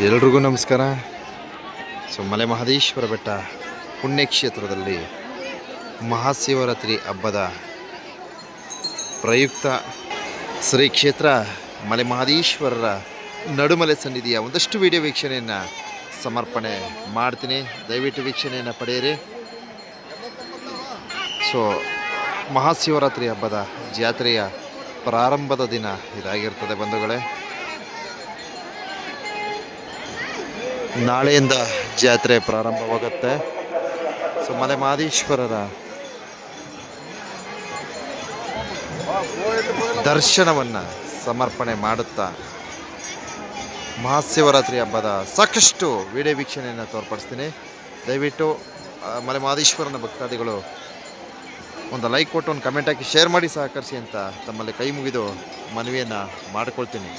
ಎಲ್ರಿಗೂ ನಮಸ್ಕಾರ. ಸೊ, ಮಲೆ ಮಹದೇಶ್ವರ ಬೆಟ್ಟ ಪುಣ್ಯಕ್ಷೇತ್ರದಲ್ಲಿ ಮಹಾಶಿವರಾತ್ರಿ ಹಬ್ಬದ ಪ್ರಯುಕ್ತ ಶ್ರೀ ಕ್ಷೇತ್ರ ಮಲೆ ಮಹದೇಶ್ವರರ ನಡುಮಲೆ ಸನ್ನಿಧಿಯ ಒಂದಷ್ಟು ವಿಡಿಯೋ ವೀಕ್ಷಣೆಯನ್ನು ಸಮರ್ಪಣೆ ಮಾಡ್ತೀನಿ. ದಯವಿಟ್ಟು ವೀಕ್ಷಣೆಯನ್ನು ಪಡೆಯಿರಿ. ಸೊ, ಮಹಾಶಿವರಾತ್ರಿ ಹಬ್ಬದ ಜಾತ್ರೆಯ ಪ್ರಾರಂಭದ ದಿನ ಇದಾಗಿರ್ತದೆ ಬಂಧುಗಳೇ. ನಾಳೆಯಿಂದ ಜಾತ್ರೆ ಪ್ರಾರಂಭವಾಗುತ್ತೆ. ಸೊ ಮಲೆ ಮಹದೇಶ್ವರರ ದರ್ಶನವನ್ನು ಸಮರ್ಪಣೆ ಮಾಡುತ್ತಾ ಮಹಾಶಿವರಾತ್ರಿ ಹಬ್ಬದ ಸಾಕಷ್ಟು ವಿಡಿಯೋ ವೀಕ್ಷಣೆಯನ್ನು ತೋರ್ಪಡಿಸ್ತೀನಿ. ದಯವಿಟ್ಟು ಮಲೆ ಮಹದೇಶ್ವರನ ಭಕ್ತಾದಿಗಳು ಒಂದು ಲೈಕ್ ಕೊಟ್ಟು, ಒಂದು ಕಮೆಂಟ್ ಹಾಕಿ, ಶೇರ್ ಮಾಡಿ ಸಹಕರಿಸಿ ಅಂತ ತಮ್ಮಲ್ಲಿ ಕೈ ಮುಗಿದು ಮನವಿಯನ್ನು ಮಾಡಿಕೊಳ್ತೀನಿ.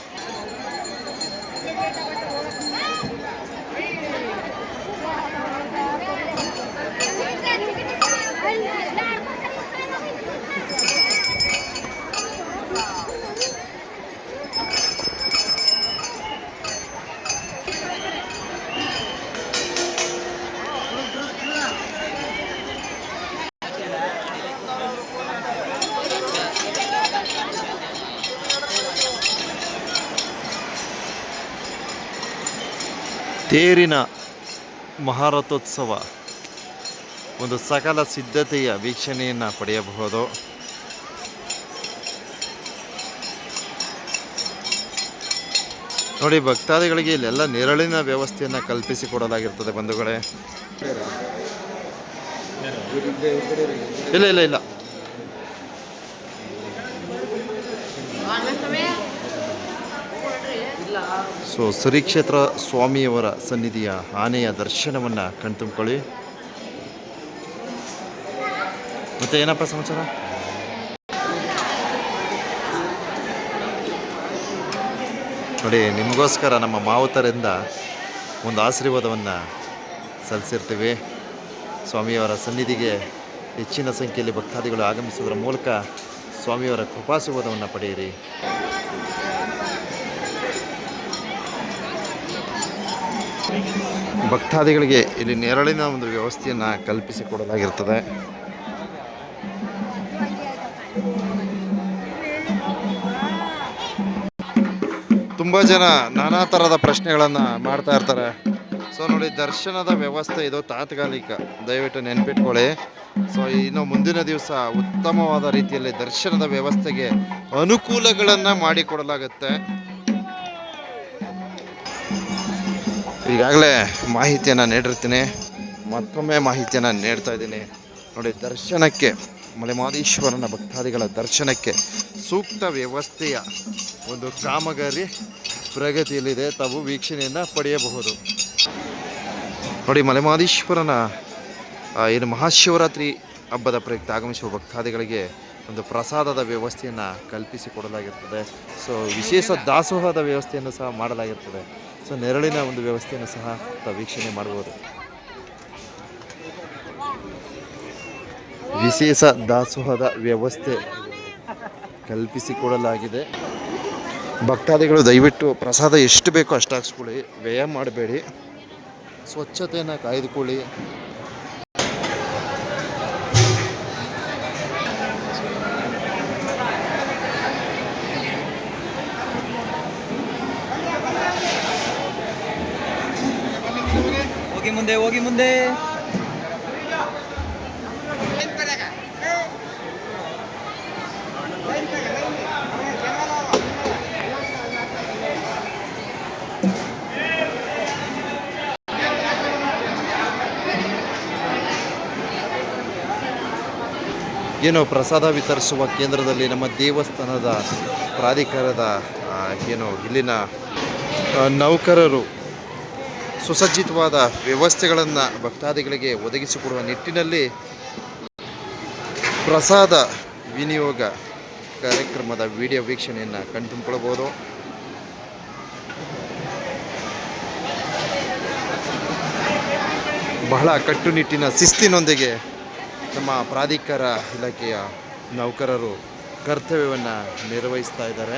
ತೇರಿನ ಮಹಾರಥೋತ್ಸವ. ಒಂದು ಸಕಲ ಸಿದ್ಧತೆಯ ವೀಕ್ಷಣೆಯನ್ನು ಪಡೆಯಬಹುದು. ನೋಡಿ, ಭಕ್ತಾದಿಗಳಿಗೆ ಇಲ್ಲೆಲ್ಲ ನೆರಳಿನ ವ್ಯವಸ್ಥೆಯನ್ನು ಕಲ್ಪಿಸಿಕೊಡಲಾಗಿರ್ತದೆ ಬಂಧುಗಳೇ. ಇಲ್ಲ ಇಲ್ಲ ಇಲ್ಲ. ಸೊ ಶ್ರೀಕ್ಷೇತ್ರ ಸ್ವಾಮಿಯವರ ಸನ್ನಿಧಿಯ ಆನೆಯ ದರ್ಶನವನ್ನು ಕಣ್ತುಂಬ್ಕೊಳ್ಳಿ. ಮತ್ತೆ ಏನಪ್ಪ ಸಮಾಚಾರ? ನೋಡಿ, ನಿಮಗೋಸ್ಕರ ನಮ್ಮ ಮಾವುತರಿಂದ ಒಂದು ಆಶೀರ್ವಾದವನ್ನು ಸಲ್ಲಿಸಿರ್ತೀವಿ. ಸ್ವಾಮಿಯವರ ಸನ್ನಿಧಿಗೆ ಹೆಚ್ಚಿನ ಸಂಖ್ಯೆಯಲ್ಲಿ ಭಕ್ತಾದಿಗಳು ಆಗಮಿಸುವುದರ ಮೂಲಕ ಸ್ವಾಮಿಯವರ ಕೃಪಾಶೀರ್ವಾದವನ್ನು ಪಡೆಯಿರಿ. ಭಕ್ತಾದಿಗಳಿಗೆ ಇಲ್ಲಿ ನೆರಳಿನ ಒಂದು ವ್ಯವಸ್ಥೆಯನ್ನು ಕಲ್ಪಿಸಿಕೊಡಲಾಗಿರ್ತದೆ ತುಂಬ ಜನ ನಾನಾ ಥರದ ಪ್ರಶ್ನೆಗಳನ್ನು ಮಾಡ್ತಾ ಇರ್ತಾರೆ. ಸೊ ನೋಡಿ, ದರ್ಶನದ ವ್ಯವಸ್ಥೆ ಇದು ತಾತ್ಕಾಲಿಕ. ದಯವಿಟ್ಟು ನೆನ್ಪಿಟ್ಕೊಳ್ಳಿ. ಸೊ ಇನ್ನು ಮುಂದಿನ ದಿವಸ ಉತ್ತಮವಾದ ರೀತಿಯಲ್ಲಿ ದರ್ಶನದ ವ್ಯವಸ್ಥೆಗೆ ಅನುಕೂಲಗಳನ್ನು ಮಾಡಿಕೊಡಲಾಗುತ್ತೆ. ಈಗಾಗಲೇ ಮಾಹಿತಿಯನ್ನು ನೀಡಿರ್ತೀನಿ. ಮತ್ತೊಮ್ಮೆ ಮಾಹಿತಿಯನ್ನು ನೀಡ್ತಾ ಇದ್ದೀನಿ. ನೋಡಿ, ದರ್ಶನಕ್ಕೆ, ಮಲೆಮಾದೇಶ್ವರನ ಭಕ್ತಾದಿಗಳ ದರ್ಶನಕ್ಕೆ ಸೂಕ್ತ ವ್ಯವಸ್ಥೆಯ ಒಂದು ಕಾಮಗಾರಿ ಪ್ರಗತಿಯಲ್ಲಿದೆ. ತಾವು ವೀಕ್ಷಣೆಯನ್ನು ಪಡೆಯಬಹುದು. ನೋಡಿ, ಮಲೆಮಾದೇಶ್ವರನ ಏನು ಮಹಾಶಿವರಾತ್ರಿ ಹಬ್ಬದ ಪ್ರಯುಕ್ತ ಆಗಮಿಸುವ ಭಕ್ತಾದಿಗಳಿಗೆ ಒಂದು ಪ್ರಸಾದದ ವ್ಯವಸ್ಥೆಯನ್ನು ಕಲ್ಪಿಸಿಕೊಡಲಾಗಿರ್ತದೆ. ಸೊ, ವಿಶೇಷ ದಾಸೋಹದ ವ್ಯವಸ್ಥೆಯನ್ನು ಸಹ ಮಾಡಲಾಗಿರ್ತದೆ. ಸೊ ನೆರಳಿನ ಒಂದು ವ್ಯವಸ್ಥೆಯನ್ನು ಸಹ ವೀಕ್ಷಣೆ ಮಾಡ್ಬೋದು. ವಿಶೇಷ ದಾಸೋಹದ ವ್ಯವಸ್ಥೆ ಕಲ್ಪಿಸಿಕೊಡಲಾಗಿದೆ. ಭಕ್ತಾದಿಗಳು, ದಯವಿಟ್ಟು ಪ್ರಸಾದ ಎಷ್ಟು ಬೇಕೋ ಅಷ್ಟು ಹಾಕ್ಸ್ಕೊಳ್ಳಿ ವ್ಯಯ ಮಾಡಬೇಡಿ. ಸ್ವಚ್ಛತೆಯನ್ನು ಕಾಯ್ದುಕೊಳ್ಳಿ. ಹೋಗಿ ಮುಂದೆ ಹೋಗಿ ಮುಂದೆ. ಏನು ಪ್ರಸಾದ ವಿತರಿಸುವ ಕೇಂದ್ರದಲ್ಲಿ ನಮ್ಮ ದೇವಸ್ಥಾನದ ಪ್ರಾಧಿಕಾರದ ಏನು ಇಲ್ಲಿನ ನೌಕರರು ಸುಸಜ್ಜಿತವಾದ ವ್ಯವಸ್ಥೆಗಳನ್ನು ಭಕ್ತಾದಿಗಳಿಗೆ ಒದಗಿಸಿಕೊಡುವ ನಿಟ್ಟಿನಲ್ಲಿ ಪ್ರಸಾದ ವಿನಿಯೋಗ ಕಾರ್ಯಕ್ರಮದ ವಿಡಿಯೋ ವೀಕ್ಷಣೆಯನ್ನು ಕಣ್ತುಂಬಿಕೊಳ್ಳಬಹುದು ಬಹಳ ಕಟ್ಟುನಿಟ್ಟಿನ ಶಿಸ್ತಿನೊಂದಿಗೆ ನಮ್ಮ ಪ್ರಾಧಿಕಾರ ಇಲಾಖೆಯ ನೌಕರರು ಕರ್ತವ್ಯವನ್ನು ನಿರ್ವಹಿಸ್ತಾ ಇದ್ದಾರೆ.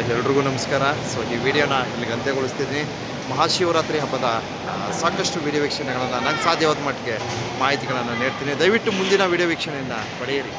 ಎಲ್ರಿಗೂ ನಮಸ್ಕಾರ. ಸೊ ಈ ವಿಡಿಯೋನ ಇಲ್ಲಿಗೆ ಅಂತ್ಯಗೊಳಿಸ್ತಿದ್ದೀನಿ. ಮಹಾಶಿವರಾತ್ರಿ ಹಬ್ಬದ ಸಾಕಷ್ಟು ವಿಡಿಯೋ ವೀಕ್ಷಣೆಗಳನ್ನು ನಂಗೆ ಸಾಧ್ಯವಾದ ಮಟ್ಟಿಗೆ ಮಾಹಿತಿಗಳನ್ನು ನೀಡ್ತೀನಿ. ದಯವಿಟ್ಟು ಮುಂದಿನ ವಿಡಿಯೋ ವೀಕ್ಷಣೆಯನ್ನು ಪಡೆಯಿರಿ.